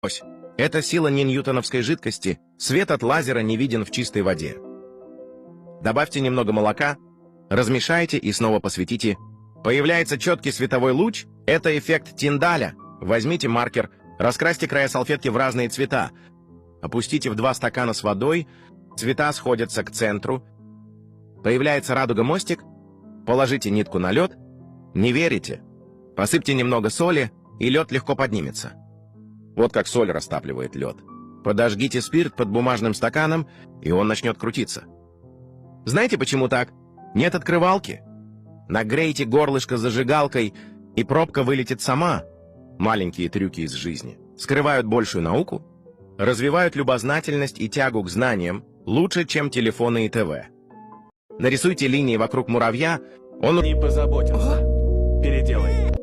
Ось. Это сила не ньютоновской жидкости. Свет от лазера не виден в чистой воде. Добавьте немного молока, размешайте и снова посветите. Появляется четкий световой луч. Это эффект Тиндаля. Возьмите маркер, раскрасьте края салфетки в разные цвета. Опустите в два стакана с водой. Цвета сходятся к центру. Появляется радуга-мостик. Положите нитку на лед. Не верите? Посыпьте немного соли, и лед легко поднимется. Вот как соль растапливает лед. Подожгите спирт под бумажным стаканом, и он начнет крутиться. Знаете, почему так? Нет открывалки. Нагрейте горлышко зажигалкой, и пробка вылетит сама. Маленькие трюки из жизни. Скрывают большую науку, развивают любознательность и тягу к знаниям лучше, чем телефоны и ТВ. Нарисуйте линии вокруг муравья, он Не позаботился. Переделай.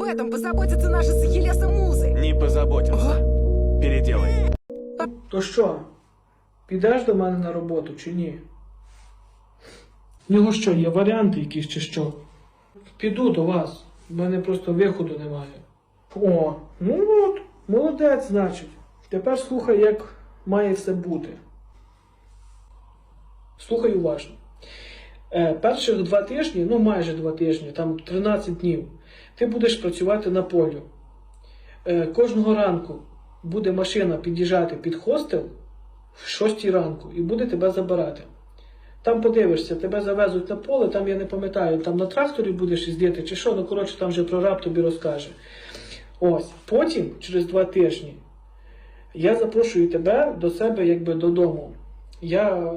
Об этом позаботятся наши с Ахиллесом музы. Не позаботился. Переделай. То що, підеш до мене на роботу чи ні? В нього що, є варіанти якісь чи що? Піду до вас. У мене просто виходу немає. О, ну от, молодець, значить. Тепер слухай, як має все бути. Слухай уважно. Е, перших два тижні, ну майже два тижні, там 13 днів, ти будеш працювати на полю. Е, кожного ранку буде машина під'їжджати під хостел в 6 ранку і буде тебе забирати. Там подивишся, тебе завезуть на поле, там я не пам'ятаю, там на тракторі будеш їздити чи що, ну коротше, там вже прораб тобі розкаже. Ось, потім, через два тижні, я запрошую тебе до себе якби додому. Я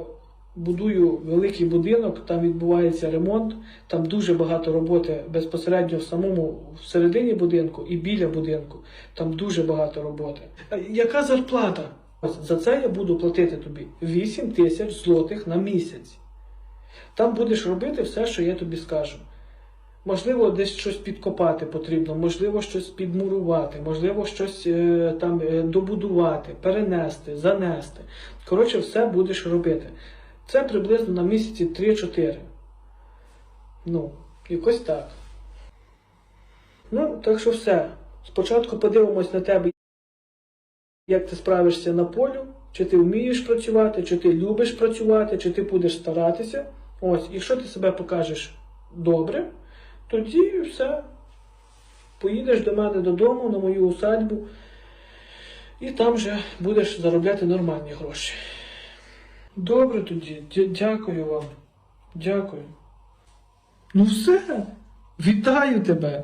будую великий будинок, там відбувається ремонт, там дуже багато роботи безпосередньо в самому всередині будинку і біля будинку. Там дуже багато роботи. Яка зарплата? За це я буду платити тобі 8 тисяч злотих на місяць. Там будеш робити все, що я тобі скажу. Можливо, десь щось підкопати потрібно, можливо, щось підмурувати, можливо, щось е, там е, добудувати, перенести, занести. Коротше, все будеш робити. Це приблизно на місяці 3-4. Ну, якось так. Ну, так що все. Спочатку подивимось на тебе, як ти справишся на полю, чи ти вмієш працювати, чи ти любиш працювати, чи ти будеш старатися. Ось, якщо ти себе покажеш добре, тоді все. Поїдеш до мене додому, на мою усадьбу, і там вже будеш заробляти нормальні гроші. Добре тоді, дякую вам. Дякую. Ну все, вітаю тебе.